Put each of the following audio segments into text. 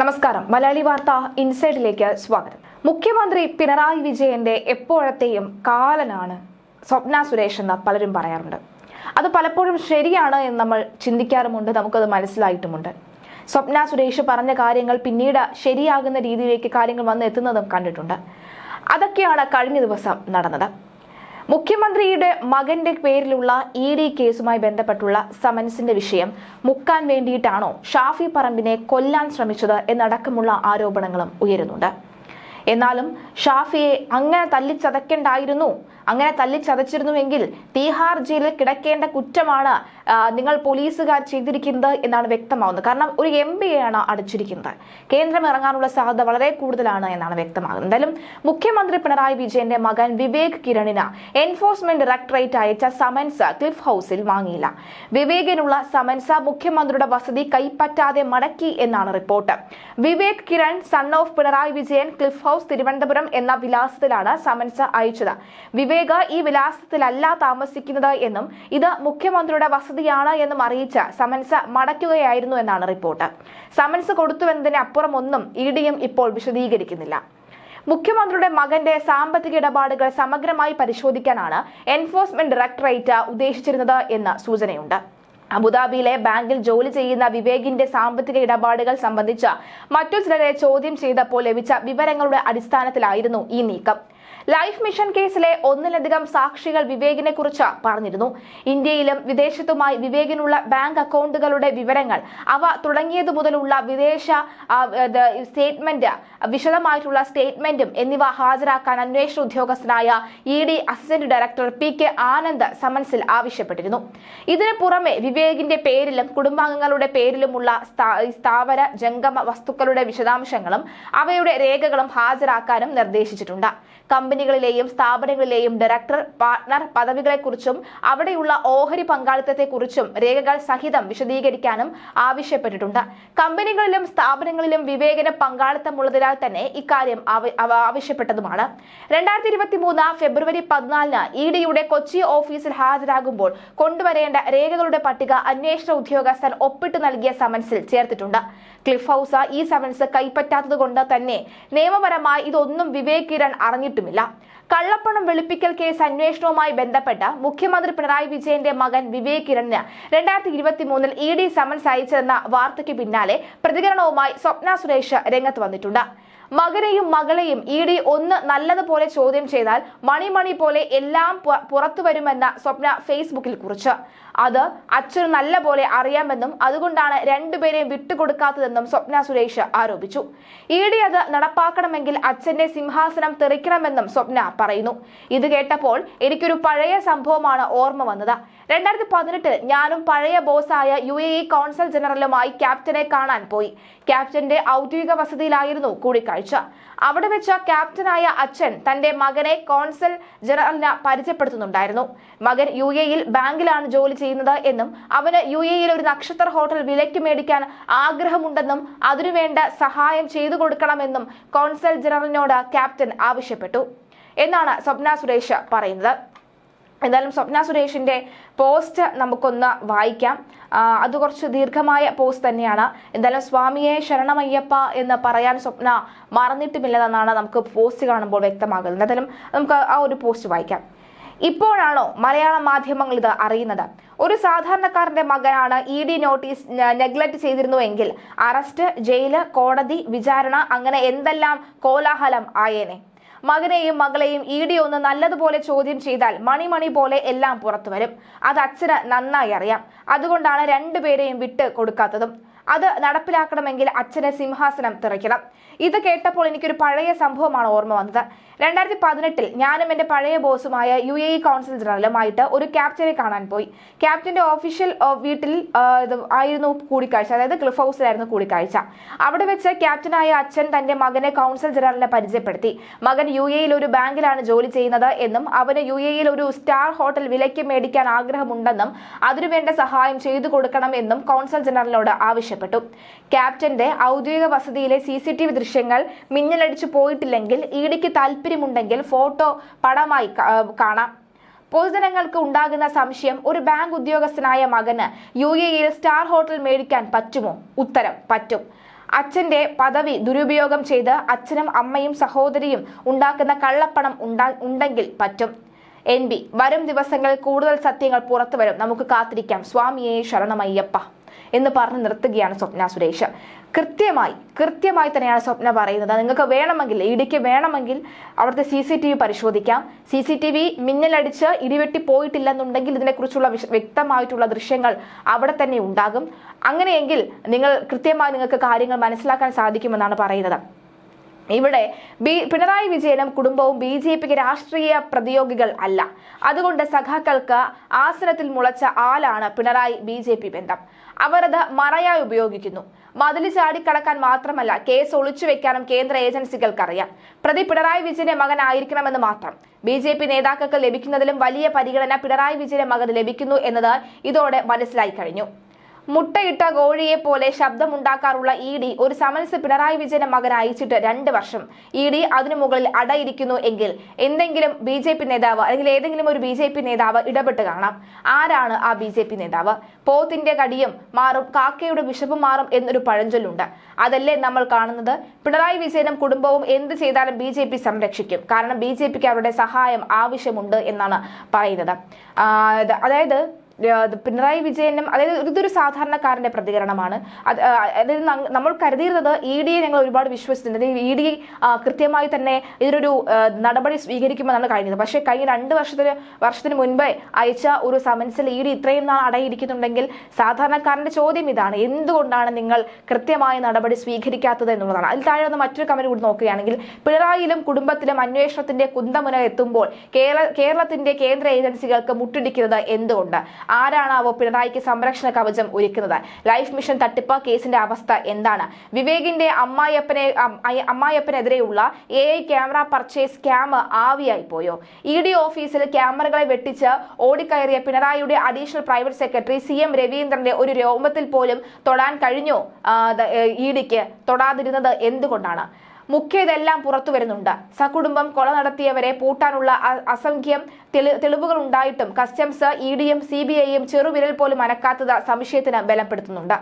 നമസ്കാരം. മലയാളി വാർത്ത ഇൻസൈഡിലേക്ക് സ്വാഗതം. മുഖ്യമന്ത്രി പിണറായി വിജയന്റെ എപ്പോഴത്തെയും കാലനാണ് സ്വപ്ന സുരേഷ് എന്ന് പലരും പറയാറുണ്ട്. അത് പലപ്പോഴും ശരിയാണ് എന്ന് നമ്മൾ ചിന്തിക്കാറുമുണ്ട് നമുക്കത് മനസ്സിലായിട്ടുമുണ്ട്. സ്വപ്ന സുരേഷ് പറഞ്ഞ കാര്യങ്ങൾ പിന്നീട് ശരിയാകുന്ന രീതിയിലേക്ക് കാര്യങ്ങൾ വന്നെത്തുന്നതും കണ്ടിട്ടുണ്ട്. അതൊക്കെയാണ് കഴിഞ്ഞ ദിവസം നടന്നത്. മുഖ്യമന്ത്രിയുടെ മകന്റെ പേരിലുള്ള ഇ ഡി കേസുമായി ബന്ധപ്പെട്ടുള്ള സമൻസിന്റെ വിഷയം മുക്കാൻ വേണ്ടിയിട്ടാണോ ഷാഫി പറമ്പിനെ കൊല്ലാൻ ശ്രമിച്ചത് എന്നടക്കമുള്ള ആരോപണങ്ങളും ഉയരുന്നുണ്ട്. എന്നാലും ഷാഫിയെ അങ്ങനെ തല്ലിച്ചതയ്ക്കണ്ടായിരുന്നു. അങ്ങനെ തല്ലിച്ചതച്ചിരുന്നുവെങ്കിൽ തീഹാർ ജയിലിൽ കിടക്കേണ്ട കുറ്റമാണ് നിങ്ങൾ പോലീസുകാർ ചെയ്തിരിക്കുന്നത് എന്നാണ് വ്യക്തമാവുന്നത്. കാരണം ഒരു എം പിയെയാണ് അടച്ചിരിക്കുന്നത്. കേന്ദ്രം ഇറങ്ങാനുള്ള സാധ്യത വളരെ കൂടുതലാണ് എന്നാണ് വ്യക്തമാകുന്നത്. എന്തായാലും മുഖ്യമന്ത്രി പിണറായി വിജയന്റെ മകൻ വിവേക് കിരണിന് എൻഫോഴ്സ്മെന്റ് ഡയറക്ടറേറ്റ് അയച്ച സമൻസ് ക്ലിഫ് ഹൗസിൽ വാങ്ങിയില്ല. വിവേകിനുള്ള സമൻസ് മുഖ്യമന്ത്രിയുടെ വസതി കൈപ്പറ്റാതെ മടക്കി എന്നാണ് report. Vivek Kiran son of Pinarayi Vijayan cliff house Thiruvananthapuram എന്ന വിലാസത്തിലാണ് സമൻസ് അയച്ചത്. വിവേക് ഈ വിലാസത്തിലല്ല താമസിക്കുന്നത് എന്നും ഇത് മുഖ്യമന്ത്രിയുടെ വസതിയാണ് എന്നും അറിയിച്ച് സമൻസ് മടക്കുകയായിരുന്നു എന്നാണ് റിപ്പോർട്ട്. സമൻസ് കൊടുത്തുവെന്നതിന് അപ്പുറം ഒന്നും ഇ ഡിയും ഇപ്പോൾ വിശദീകരിക്കുന്നില്ല. മുഖ്യമന്ത്രിയുടെ മകന്റെ സാമ്പത്തിക ഇടപാടുകൾ സമഗ്രമായി പരിശോധിക്കാനാണ് എൻഫോഴ്സ്മെന്റ് ഡയറക്ടറേറ്റ് ഉദ്ദേശിച്ചിരുന്നത് എന്ന് സൂചനയുണ്ട്. അബുദാബിയിലെ ബാങ്കിൽ ജോലി ചെയ്യുന്ന വിവേകിന്റെ സാമ്പത്തിക ഇടപാടുകൾ സംബന്ധിച്ച് മറ്റു ചിലരെ ചോദ്യം ചെയ്തപ്പോൾ ലഭിച്ച വിവരങ്ങളുടെ അടിസ്ഥാനത്തിലായിരുന്നു ഈ നീക്കം. ലൈഫ് മിഷൻ കേസിലെ ഒന്നിലധികം സാക്ഷികൾ വിവേകിനെ കുറിച്ച് പറഞ്ഞിരുന്നു. ഇന്ത്യയിലും വിദേശത്തുമായി വിവേകിനുള്ള ബാങ്ക് അക്കൗണ്ടുകളുടെ വിവരങ്ങൾ അവ തുടങ്ങിയതു മുതലുള്ള വിദേശ സ്റ്റേറ്റ്മെന്റ് വിശദമായിട്ടുള്ള സ്റ്റേറ്റ്മെന്റും എന്നിവ ഹാജരാക്കാൻ അന്വേഷണ ഉദ്യോഗസ്ഥനായ E D assistant director P K Anand സമൻസിൽ ആവശ്യപ്പെട്ടിരുന്നു. ഇതിനു പുറമെ വിവേകിന്റെ പേരിലും കുടുംബാംഗങ്ങളുടെ പേരിലുമുള്ള സ്ഥാവര ജംഗമ വസ്തുക്കളുടെ വിശദാംശങ്ങളും അവയുടെ രേഖകളും ഹാജരാക്കാനും നിർദ്ദേശിച്ചിട്ടുണ്ട്. കമ്പനികളിലെയും സ്ഥാപനങ്ങളിലെയും ഡയറക്ടർ പാർട്ണർ പദവികളെക്കുറിച്ചും അവിടെയുള്ള ഓഹരി പങ്കാളിത്തത്തെക്കുറിച്ചും രേഖകൾ സഹിതം വിശദീകരിക്കാനും ആവശ്യപ്പെട്ടിട്ടുണ്ട്. കമ്പനികളിലും സ്ഥാപനങ്ങളിലും വിവേകന പങ്കാളിത്തമുള്ളതിനാൽ തന്നെ ഇക്കാര്യം ആവശ്യപ്പെട്ടതുമാണ് രണ്ടായിരത്തി ഇരുപത്തി മൂന്ന് ഫെബ്രുവരി പതിനാലിന് ഇ ഡിയുടെ കൊച്ചി ഓഫീസിൽ ഹാജരാകുമ്പോൾ കൊണ്ടുവരേണ്ട രേഖകളുടെ പട്ടിക അന്വേഷണ ഉദ്യോഗസ്ഥൻ ഒപ്പിട്ട് നൽകിയ സമൻസിൽ ചേർത്തിട്ടുണ്ട്. ക്ലിഫ് ഹൗസ് ഈ സമൻസ് കൈപ്പറ്റാത്തതുകൊണ്ട് തന്നെ നിയമപരമായി ഇതൊന്നും വിവേക് കിരൺ കള്ളപ്പണം വെളുപ്പിക്കൽ കേസ് അന്വേഷണവുമായി ബന്ധപ്പെട്ട് മുഖ്യമന്ത്രി പിണറായി വിജയന്റെ മകൻ വിവേക് കിരണിന് രണ്ടായിരത്തി ഇരുപത്തി മൂന്നിൽ ഇ ഡി സമൻസ് അയച്ചതെന്ന വാർത്തയ്ക്ക് പിന്നാലെ പ്രതികരണവുമായി സ്വപ്ന സുരേഷ് രംഗത്ത് വന്നിട്ടുണ്ട്. മകനെയും മകളെയും ഇ ഡി ഒന്ന് നല്ലതുപോലെ ചോദ്യം ചെയ്താൽ മണിമണി പോലെ എല്ലാം പുറത്തു വരുമെന്ന സ്വപ്ന ഫേസ്ബുക്കിൽ കുറിച്ച്. അത് അച്ഛന് നല്ല പോലെ അറിയാമെന്നും അതുകൊണ്ടാണ് രണ്ടുപേരെയും വിട്ടുകൊടുക്കാത്തതെന്നും സ്വപ്ന സുരേഷ് ആരോപിച്ചു. ഇ ഡി അത് നടപ്പാക്കണമെങ്കിൽ അച്ഛന്റെ സിംഹാസനം തെറിക്കണമെന്നും സ്വപ്ന പറയുന്നു. ഇത് കേട്ടപ്പോൾ എനിക്കൊരു പഴയ സംഭവമാണ് ഓർമ്മ വന്നത്. രണ്ടായിരത്തി പതിനെട്ടിൽ ഞാനും പഴയ ബോസായ യു എ ഇ കോൺസൽ ജനറലുമായി ക്യാപ്റ്റനെ കാണാൻ പോയി. ക്യാപ്റ്റന്റെ ഔദ്യോഗിക വസതിയിലായിരുന്നു കൂടിക്കാഴ്ച. അവിടെ വെച്ച ക്യാപ്റ്റനായ അച്ഛൻ തന്റെ മകനെ കോൺസൽ ജനറലിന് പരിചയപ്പെടുത്തുന്നുണ്ടായിരുന്നു. മകൻ യു എയിൽ ബാങ്കിലാണ് ജോലി ചെയ്യുന്നത് എന്നും അവന് യു എയിൽ ഒരു നക്ഷത്ര ഹോട്ടൽ വിലയ്ക്ക് മേടിക്കാൻ ആഗ്രഹമുണ്ടെന്നും അതിനുവേണ്ട സഹായം ചെയ്തു കൊടുക്കണമെന്നും കോൺസൽ ജനറലിനോട് ക്യാപ്റ്റൻ ആവശ്യപ്പെട്ടു. എന്നാണ് സ്വപ്ന സുരേഷ് പറയുന്നത്. എന്തായാലും സ്വപ്ന സുരേഷിന്റെ പോസ്റ്റ് നമുക്കൊന്ന് വായിക്കാം. അത് കുറച്ച് ദീർഘമായ പോസ്റ്റ് തന്നെയാണ്. എന്തായാലും സ്വാമിയെ ശരണമയ്യപ്പ എന്ന് പറയാൻ സ്വപ്ന മറന്നിട്ടുമില്ലെന്നാണ് നമുക്ക് പോസ്റ്റ് കാണുമ്പോൾ വ്യക്തമാകുന്നത്. എന്തായാലും നമുക്ക് ആ ഒരു പോസ്റ്റ് വായിക്കാം. ഇപ്പോഴാണോ മലയാള മാധ്യമങ്ങൾ ഇത് അറിയുന്നത്? ഒരു സാധാരണക്കാരന്റെ മകനാണ് ഇ ഡി നോട്ടീസ് നെഗ്ലക്ട് ചെയ്തിരുന്നുവെങ്കിൽ അറസ്റ്റ് ജയിൽ കോടതി വിചാരണ അങ്ങനെ എന്തെല്ലാം കോലാഹലം ആയേനെ? മകനെയും മകളെയും ഇ ഡി ഒന്ന് നല്ലതുപോലെ ചോദ്യം ചെയ്താൽ മണിമണി പോലെ എല്ലാം പുറത്തു വരും. അത് അച്ഛന് നന്നായി അറിയാം. അതുകൊണ്ടാണ് രണ്ടുപേരെയും വിട്ട് കൊടുക്കാത്തതും. അത് നടപ്പിലാക്കണമെങ്കിൽ അച്ഛനെ സിംഹാസനം തിറയ്ക്കണം. ഇത് കേട്ടപ്പോൾ എനിക്കൊരു പഴയ സംഭവമാണ് ഓർമ്മ വന്നത്. രണ്ടായിരത്തി പതിനെട്ടിൽ ഞാനും എന്റെ പഴയ ബോസുമായ യു എ ഇ കൗൺസിൽ ജനറലുമായിട്ട് ഒരു ക്യാപ്റ്റനെ കാണാൻ പോയി. ക്യാപ്റ്റന്റെ ഓഫീഷ്യൽ വീട്ടിൽ ആയിരുന്നു കൂടിക്കാഴ്ച. അതായത് ക്ലിഫ് ഹൗസിലായിരുന്നു കൂടിക്കാഴ്ച. അവിടെ വെച്ച് ക്യാപ്റ്റനായ അച്ഛൻ തന്റെ മകനെ കൗൺസിൽ ജനറലിനെ പരിചയപ്പെടുത്തി. മകൻ യു എയിൽ ഒരു ബാങ്കിലാണ് ജോലി ചെയ്യുന്നത് എന്നും അവന് യു എയിൽ ഒരു സ്റ്റാർ ഹോട്ടൽ വിലയ്ക്ക് മേടിക്കാൻ ആഗ്രഹമുണ്ടെന്നും അതിനുവേണ്ട സഹായം ചെയ്തു കൊടുക്കണം എന്നും കൗൺസിൽ ജനറലിനോട് ആവശ്യപ്പെട്ടു. ക്യാപ്റ്റന്റെ ഔദ്യോഗിക വസതിയിലെ സി ദൃശ്യങ്ങൾ മിന്നലടിച്ചു പോയിട്ടില്ലെങ്കിൽ ഇ ഡിക്ക് താല്പര്യമുണ്ടെങ്കിൽ ഫോട്ടോ പടമായി കാണാം. പൊതുജനങ്ങൾക്ക് ഉണ്ടാകുന്ന സംശയം ഒരു ബാങ്ക് ഉദ്യോഗസ്ഥനായ മകന് യു എയിൽ സ്റ്റാർ ഹോട്ടൽ മേടിക്കാൻ പറ്റുമോ? ഉത്തരം പറ്റും. അച്ഛന്റെ പദവി ദുരുപയോഗം ചെയ്ത് അച്ഛനും അമ്മയും സഹോദരിയും ഉണ്ടാക്കുന്ന കള്ളപ്പണം ഉണ്ടാ ഉണ്ടെങ്കിൽ പറ്റും. എൻ ബി വരും ദിവസങ്ങളിൽ കൂടുതൽ സത്യങ്ങൾ പുറത്തു വരും നമുക്ക് കാത്തിരിക്കാം. സ്വാമിയെ ശരണമയ്യപ്പ എന്ന് പറഞ്ഞ് നിർത്തുകയാണ് സ്വപ്ന സുരേഷ്. കൃത്യമായി കൃത്യമായി തന്നെയാണ് സ്വപ്ന പറയുന്നത്. നിങ്ങൾക്ക് വേണമെങ്കിൽ ഇടിക്ക് വേണമെങ്കിൽ അവിടുത്തെ സി സി ടി വി പരിശോധിക്കാം. സി സി ടി വി മിന്നലടിച്ച് ഇടിവെട്ടി പോയിട്ടില്ലെന്നുണ്ടെങ്കിൽ ഇതിനെക്കുറിച്ചുള്ള വ്യക്തമായിട്ടുള്ള ദൃശ്യങ്ങൾ അവിടെ തന്നെ ഉണ്ടാകും. അങ്ങനെയെങ്കിൽ നിങ്ങൾ കൃത്യമായി നിങ്ങൾക്ക് കാര്യങ്ങൾ മനസ്സിലാക്കാൻ സാധിക്കുമെന്നാണ് പറയുന്നത്. ഇവിടെ ബി പിണറായി വിജയനും കുടുംബവും ബി ജെ പിക്ക് രാഷ്ട്രീയ പ്രതിയോഗികൾ അല്ല. അതുകൊണ്ട് സഖാക്കൾക്ക് ആസനത്തിൽ മുളച്ച ആലാണ് പിണറായി ബി ജെ പി ബന്ധം. അവർ അത് മറയായി ഉപയോഗിക്കുന്നു. മതിൽ ചാടിക്കടക്കാൻ മാത്രമല്ല കേസ് ഒളിച്ചു വെക്കാനും കേന്ദ്ര ഏജൻസികൾക്കറിയാം. പ്രതി പിണറായി വിജയന്റെ മകനായിരിക്കണമെന്ന് മാത്രം. ബി ജെ പി നേതാക്കൾക്ക് ലഭിക്കുന്നതിലും വലിയ പരിഗണന പിണറായി വിജയന്റെ മകന് ലഭിക്കുന്നു എന്നത് ഇതോടെ മനസ്സിലായി കഴിഞ്ഞു. മുട്ടയിട്ട കോഴിയെ പോലെ ശബ്ദമുണ്ടാക്കാറുള്ള ഇ ഡി ഒരു സമൻസ് പിണറായി വിജയന്റെ മകൻ അയച്ചിട്ട് രണ്ട് വർഷം. ഇ ഡി അതിനു മുകളിൽ അടയിരിക്കുന്നു എങ്കിൽ എന്തെങ്കിലും ബി ജെ പി നേതാവ് അല്ലെങ്കിൽ ഏതെങ്കിലും ഒരു ബി ജെ പി നേതാവ് ഇടപെട്ട് കാണാം. ആരാണ് ആ ബി ജെ പി നേതാവ്? പോത്തിന്റെ കടിയും മാറും കാക്കയുടെ വിശപ്പും മാറും എന്നൊരു പഴഞ്ചൊല്ലുണ്ട്. അതല്ലേ നമ്മൾ കാണുന്നത്? പിണറായി വിജയനും കുടുംബവും എന്ത് ചെയ്താലും ബി ജെ പി സംരക്ഷിക്കും. കാരണം ബി ജെ പിക്ക് അവരുടെ സഹായം ആവശ്യമുണ്ട് എന്നാണ് പറയുന്നത്. അതായത് പിണറായി വിജയനും അതായത് ഇതൊരു സാധാരണക്കാരന്റെ പ്രതികരണമാണ്. അത് അതായത് നമ്മൾ കരുതിയിരുന്നത് ഇ ഡിയെ ഞങ്ങൾ ഒരുപാട് വിശ്വസിച്ചിട്ടുണ്ട്. ഇ ഡി കൃത്യമായി തന്നെ ഇതിനൊരു നടപടി സ്വീകരിക്കുമെന്നാണ് കഴിഞ്ഞത്. പക്ഷേ കഴിഞ്ഞ രണ്ട് വർഷത്തിന് വർഷത്തിന് മുൻപേ അയച്ച ഒരു സമൻസിൽ ഇ ഡി ഇത്രയും നാൾ അടയിരിക്കുന്നുണ്ടെങ്കിൽ സാധാരണക്കാരന്റെ ചോദ്യം ഇതാണ്. എന്തുകൊണ്ടാണ് നിങ്ങൾ കൃത്യമായ നടപടി സ്വീകരിക്കാത്തത് എന്നുള്ളതാണ്. അതിൽ താഴെ വന്ന മറ്റൊരു കമന്റ് കൂടി നോക്കുകയാണെങ്കിൽ പിണറായിയിലും കുടുംബത്തിലും അന്വേഷണത്തിന്റെ കുന്തമുന എത്തുമ്പോൾ കേരള കേരളത്തിന്റെ കേന്ദ്ര ഏജൻസികൾക്ക് മുട്ടിടിക്കുന്നത് എന്തുകൊണ്ട്? ആരാണാവോ പിണറായിക്ക് സംരക്ഷണ കവചം ഒരുക്കുന്നത്? ലൈഫ് മിഷൻ തട്ടിപ്പ് കേസിന്റെ അവസ്ഥ എന്താണ്? വിവേകിന്റെ അമ്മായിയപ്പനെ അമ്മായിയപ്പനെതിരെയുള്ള A I camera purchase scam ആവിയായി പോയോ? ഇ ഡി ഓഫീസിൽ ക്യാമറകളെ വെട്ടിച്ച് ഓടിക്കയറിയ പിണറായിയുടെ additional private secretary C M രവീന്ദ്രന്റെ ഒരു രോമത്തിൽ പോലും തൊടാൻ കഴിഞ്ഞോ? ഇ ഡിക്ക് തൊടാതിരുന്നത് എന്തുകൊണ്ടാണ്? മുഖ്യ ഇതെല്ലാം പുറത്തു വരുന്നുണ്ട്. സകുടുംബം കൊല നടത്തിയവരെ പൂട്ടാനുള്ള അസംഖ്യം തെളിവുകൾ ഉണ്ടായിട്ടും കസ്റ്റംസ് ഇ ഡിയും സി ബി ഐയും ചെറുവിരൽ പോലും അനക്കാത്തത് സംശയത്തിന് ബലപ്പെടുത്തുന്നുണ്ട്.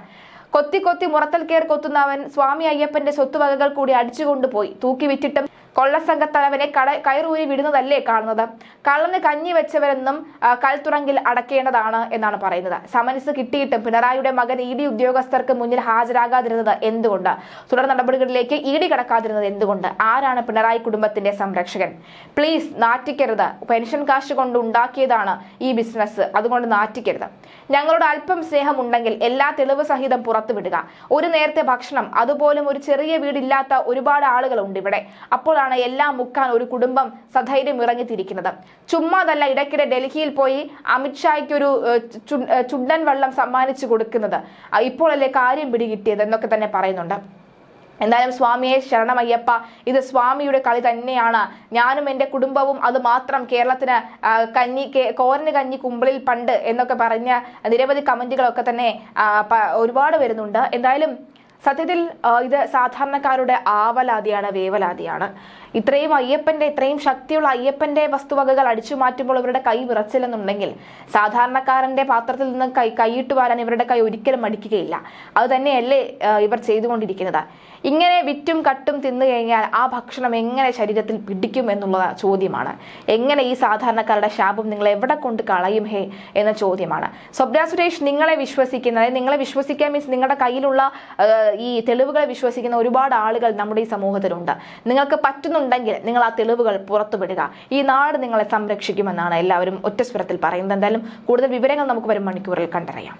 കൊത്തി കൊത്തി മുറത്തൽ കയർ കൊത്തുന്നവൻ സ്വാമി അയ്യപ്പന്റെ സ്വത്തുവകകൾ കൂടി അടിച്ചുകൊണ്ടുപോയി. തൂക്കി വിറ്റിട്ടും കൊള്ളസംഘത്തലവനെ കട കയറൂരി വിടുന്നതല്ലേ കാണുന്നത്? കള്ളന് കഞ്ഞി വെച്ചവരെന്നും കൽത്തുറങ്കിൽ അടക്കേണ്ടതാണ് എന്നാണ് പറയുന്നത്. സമൻസ് കിട്ടിയിട്ടും പിണറായിയുടെ മകൻ ഇ ഡി ഉദ്യോഗസ്ഥർക്ക് മുന്നിൽ ഹാജരാകാതിരുന്നത് എന്തുകൊണ്ട്? തുടർ നടപടികളിലേക്ക് ഇ ഡി കടക്കാതിരുന്നത് എന്തുകൊണ്ട്? ആരാണ് പിണറായി കുടുംബത്തിന്റെ സംരക്ഷകൻ? പ്ലീസ് നാറ്റിക്കരുത്. പെൻഷൻ കാശ് കൊണ്ട് ഉണ്ടാക്കിയതാണ് ഈ ബിസിനസ്. അതുകൊണ്ട് നാറ്റിക്കരുത്. ഞങ്ങളോട് അല്പം സ്നേഹം ഉണ്ടെങ്കിൽ എല്ലാ തെളിവ് സഹിതം പുറത്തുവിടുക. ഒരു നേരത്തെ ഭക്ഷണം അതുപോലും ഒരു ചെറിയ വീടില്ലാത്ത ഒരുപാട് ആളുകളുണ്ട് ഇവിടെ. അപ്പോഴാണ് എല്ലാം മുക്കാൻ ഒരു കുടുംബം സധൈര്യം ഇറങ്ങിത്തിരിക്കുന്നത്. ചുമ്മാതല്ല ഇടയ്ക്കിടെ ഡൽഹിയിൽ പോയി അമിത്ഷായ്ക്ക് ഒരു ചുണ്ടൻ വെള്ളം സമ്മാനിച്ചു കൊടുക്കുന്നത്. ഇപ്പോഴല്ലേ കാര്യം പിടികിട്ടിയത് എന്നൊക്കെ തന്നെ പറയുന്നുണ്ട്. എന്തായാലും സ്വാമിയെ ശരണമയ്യപ്പ ഇത് സ്വാമിയുടെ കളി തന്നെയാണ്. ഞാനും എന്റെ കുടുംബവും അത് മാത്രം കേരളത്തിന് കഞ്ഞി കോരന് കഞ്ഞി കുമ്പിളിൽ പണ്ട് എന്നൊക്കെ പറഞ്ഞ നിരവധി കമന്റുകളൊക്കെ തന്നെ ഒരുപാട് വരുന്നുണ്ട്. എന്തായാലും സത്യത്തിൽ ഇത് സാധാരണക്കാരുടെ ആവലാതിയാണ് വേവലാതിയാണ്. ഇത്രയും അയ്യപ്പന്റെ ഇത്രയും ശക്തിയുള്ള അയ്യപ്പന്റെ വസ്തുവകകൾ അടിച്ചു മാറ്റുമ്പോൾ ഇവരുടെ കൈ വിറച്ചില്ലെന്നുണ്ടെങ്കിൽ സാധാരണക്കാരന്റെ പാത്രത്തിൽ നിന്ന് കൈ കൈയിട്ട് വാരാൻ ഇവരുടെ കൈ ഒരിക്കലും മടിക്കുകയില്ല. അത് തന്നെയല്ലേ ഇവർ ചെയ്തുകൊണ്ടിരിക്കുന്നത്. ഇങ്ങനെ വിറ്റും കട്ടും തിന്നു കഴിഞ്ഞാൽ ആ ഭക്ഷണം എങ്ങനെ ശരീരത്തിൽ പിടിക്കും എന്നുള്ള ചോദ്യമാണ്. എങ്ങനെ ഈ സാധാരണക്കാരുടെ ശാപം നിങ്ങൾ എവിടെ കൊണ്ട് കളയും ഹേ എന്ന ചോദ്യമാണ്. സ്വപ്ന സുരേഷ് നിങ്ങളെ വിശ്വസിക്കുന്ന അതായത് നിങ്ങളെ വിശ്വസിക്കാൻ മീൻസ് നിങ്ങളുടെ കയ്യിലുള്ള ഈ തെളിവുകളെ വിശ്വസിക്കുന്ന ഒരുപാട് ആളുകൾ നമ്മുടെ ഈ സമൂഹത്തിലുണ്ട്. നിങ്ങൾക്ക് പറ്റുന്നുണ്ടെങ്കിൽ നിങ്ങൾ ആ തെളിവുകൾ പുറത്തുവിടുക. ഈ നാട് നിങ്ങളെ സംരക്ഷിക്കുമെന്നാണ് എല്ലാവരും ഒറ്റസ്വരത്തിൽ പറയുന്നത്. എന്തായാലും കൂടുതൽ വിവരങ്ങൾ നമുക്ക് വരും മണിക്കൂറിൽ കണ്ടറിയാം.